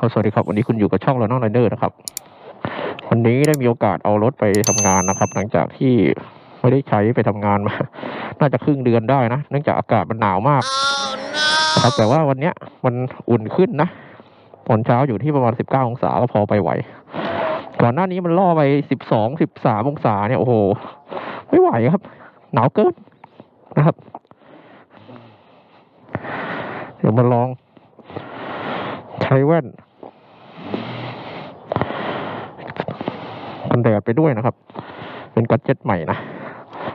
สวัสดีครับวันนี้คุณอยู่กับช่องเราน้องไรเดอร์นะครับ วันนี้ได้มีโอกาสเอารถไปทำงานนะครับ หลังจากที่ไม่ได้ใช้ไปทำงานมา น่าจะครึ่งเดือนได้นะ เนื่องจากอากาศมันหนาวมากนะครับแต่ว่าวันเนี้ยมันอุ่นขึ้นนะตอนเช้าอยู่ที่ประมาณสิบเก้าองศาก็พอไปไหว ก่อนหน้านี้มันล่อไปสิบสองสิบสามองศาเนี่ยโอ้โหไม่ไหวครับ หนาวเกินนะครับ เดี๋ยวมาลองใช้แว่น กันแดดไปด้วยนะครับ เป็นกัดเจ็ตใหม่นะ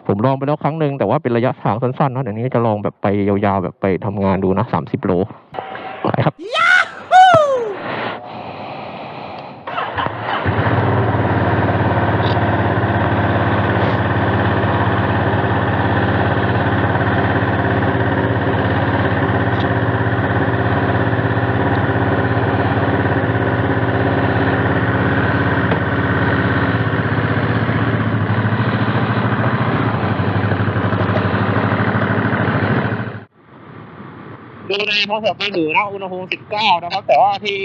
ผมลองไปแล้วครั้งหนึ่งแต่ว่าเป็นระยะทางสั้นๆนะเดี๋ยวนี้จะลองแบบไปยาวๆแบบไปทำงานดูนะสามสิบโลไปครับ ดูใน โทรศัพท์มือถือนะอุณหภูมิ 19 นะครับ แต่ว่าที่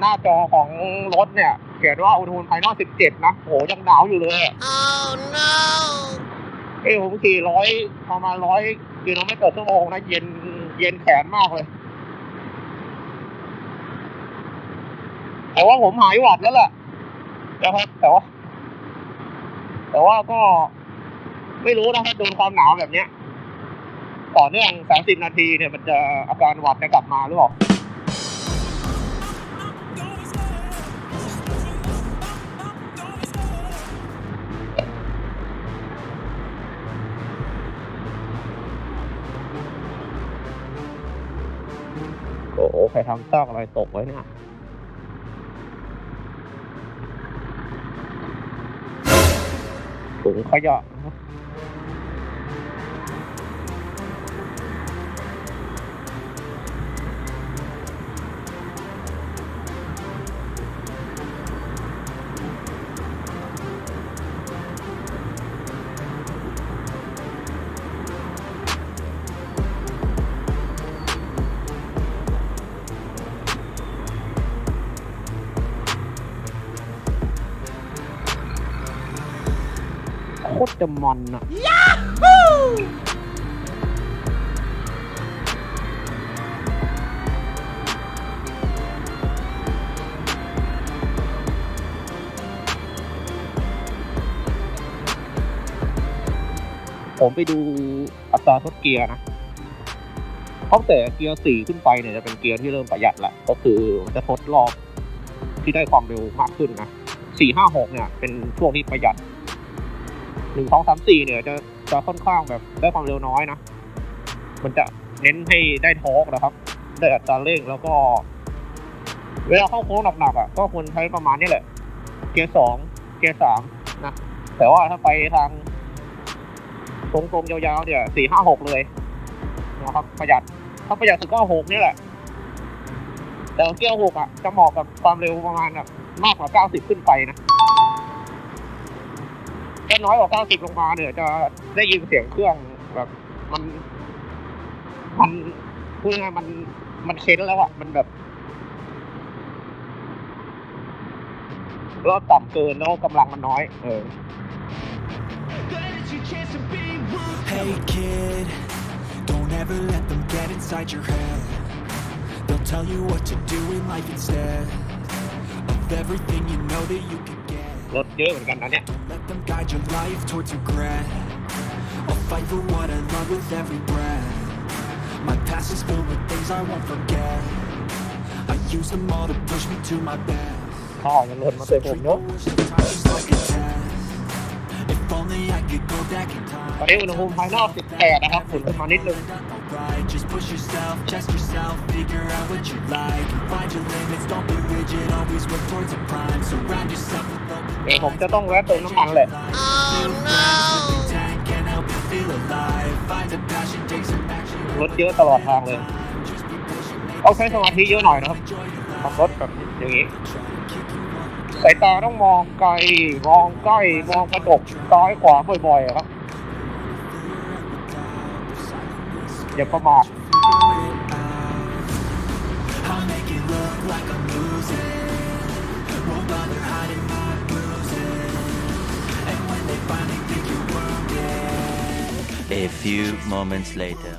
หน้าจอของรถเนี่ย เขียนว่าอุณหภูมิภายนอก 17 นะโหยังหนาวอยู่เลยอะ Oh no! เอ้ยผมขี่ร้อยประมาณร้อยกิโลเมตรต่อชั่วโมงนะเย็นเย็นแขนมากเลย แต่ว่าผมหายหวัดแล้วแหละนะครับแต่ว่า แต่ว่าก็ไม่รู้นะครับโดนความหนาวแบบเนี้ย ต่อเนื่องสามสิบนาทีเนี่ยมันจะอาการหวัดจะกลับมาหรือเปล่าโอ้โหใครทำซอกอะไรตกไว้เนี่ยถุงขยะ ครับโคตรจะมันอะผมไปดูอัตราทดเกียร์นะเพราะแต่เกียร์สี่ขึ้นไปเนี่ยจะเป็นเกียร์ที่เริ่มประหยัดละก็คือจะทดรอบที่ได้ความเร็วมากขึ้นนะสี่ห้าหกเนี่ย เป็นช่วงที่ประหยัด หนึ่งสองสามสี่เนี่ยจะจะค่อนข้างแบบได้ความเร็วน้อยนะ มันจะเน้นให้ได้ทอร์กนะครับ ได้อัตราเร่งแล้วก็ เวลาเข้าโค้งหนักๆอะก็ควรใช้ประมาณนี้แหละ เกียร์สองเกียร์สามนะ แต่ว่าถ้าไปทางตรงๆยาวๆเนี่ยสี่ห้าหกเลยนะครับประหยัดถ้าประหยัดสุดก็หกนี่แหละ แต่เกียร์หกอะจะเหมาะกับความเร็วประมาณแบบมากกว่าเก้าสิบขึ้นไปนะ น้อยกว่าเก้าสิบลงมาเนี่ย จะได้ยินเสียงเครื่องแบบมันมันพูดง่ายมันมันเค้นแล้วอะมันแบบรอบต่ำเกินแล้วกำลังมันน้อย เออ Hey kid, don't ever let them get inside your head. They'll tell you what to do in life instead of everything you know that you could get. รถเยอะเหมือนกันนะเนี่ย Don't let them guide your life towards regret. I'll fight for what I love with every breath. My past is filled with things I won't forget. I use them all to push me to my best. ข้าวมันหล่นมาใส่ผมเนาะ Wish the time was like a test. If only I could go back in time. ตอนนี้อุณหภูมิภายนอก 18 นะครับฝุ่นขึ้นมานิดนึง Alright, just push yourself, test yourself, figure out what you like. Find your limits, don't be rigid, always work towards a prime. Surround yourself with open เดี๋ยวผมจะต้องแวะเติมน้ำมันแหละ Oh no! tank, can't help but feel alive. Find a passion, take some action. รถเยอะตลอดทางเลย Just be patient, ต้องใช้สมาธิเยอะหน่อยนะครับ enjoy your life. ขับรถแบบอย่างนี้ Try to keep you on สายตาต้องมองไกล มองใกล้ มองกระจกซ้ายขวาบ่อยๆครับ เดี๋ยวก็มาเ A few moments later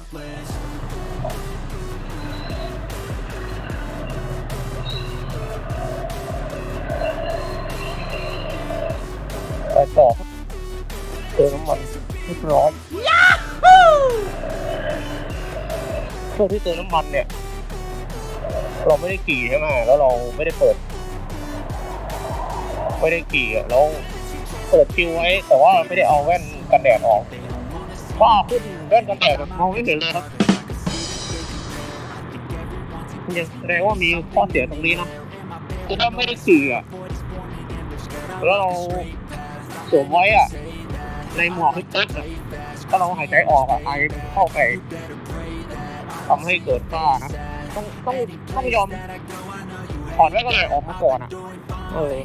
ไปต่อเติมน้ำมันเรียบร้อย Yahoo! ช่วงที่เติมน้ำมันเนี่ย เราไม่ได้ขี่ใช่ไหมแล้วเราไม่ได้เปิด ไม่ได้ขี่อะแล้วเปิดคิวไว้ แต่ว่าไม่ได้เอาแว่นกันแดดออกฝ้าขึ้นแว่นกันแดดมองไม่เห็นเลยครับยังแสดงว่ามีข้อเสียตรงนี้นะคือถ้าไม่ได้ขี่อะแล้วเราสวมไว้อะ ในหมวกให้เต็มอะถ้าเราหายใจออกอะไอเข้าไป ทำให้เกิดฝ้านะต้องต้องต้องยอมถอดไว้ก็เลยออกมาก่อนอะ เออ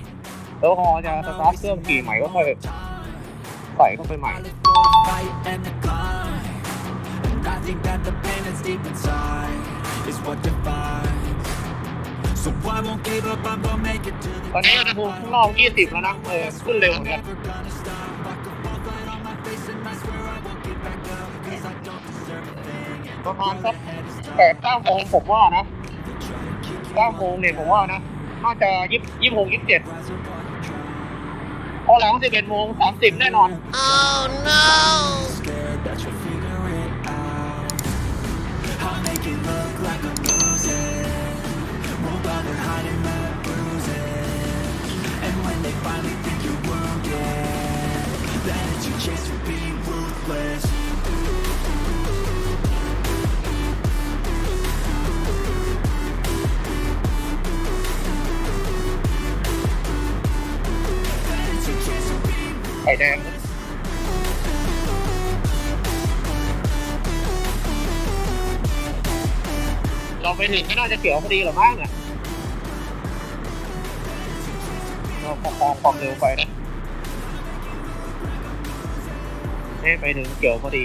แล้วพอจะสตาร์ทเครื่องขี่ใหม่ก็ค่อยใส่เข้าไปใหม่ fight and the climb. And I think that the pain that's deep inside is what defines. So I won't give up, I'm gonna make it to the ตอนนี้อุณหภูมิข้างนอก 20 แล้วนะ เออ ขึ้นเร็วเหมือนกัน ประมาณสักแปดเก้าโมงผมว่านะเก้าโมงเนี่ยผมว่านะน่าจะยี่ยี่หกยี่สิบเจ็ดพอหลังสิบเอ็ดโมงสามสิบแน่นอน Oh no! scared เราไปถึงก็น่าจะเขียวพอดีหรอมั้งเนี่ยเราประคองความเร็วไปนะให้ไปถึงเขียวพอดี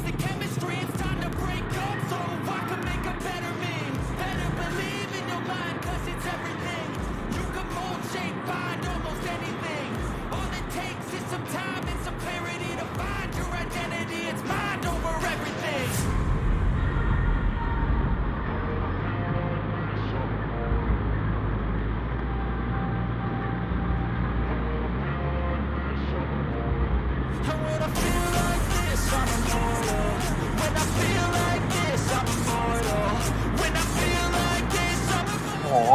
โอ้โห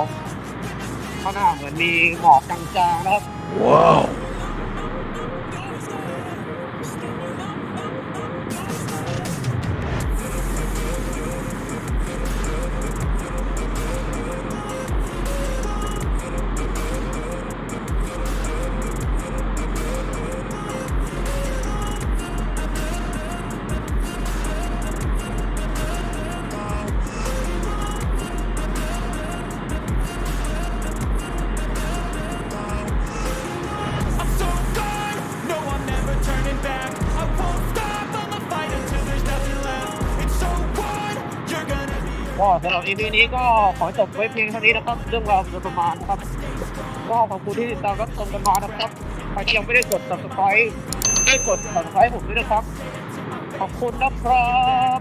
ข้างหน้าเหมือนมีหมอกจางๆนะครับ I'm EP นี้ก็ขอจบไว้เพียงเท่านี้นะครับ เรื่องราวโดประมาณนะครับ ก็ขอบคุณที่ติดตามรับชมกันมานะครับใครที่ยังไม่ได้กด subscribe ได้กด subscribe ผมด้วยนะครับ ขอบคุณนะครับ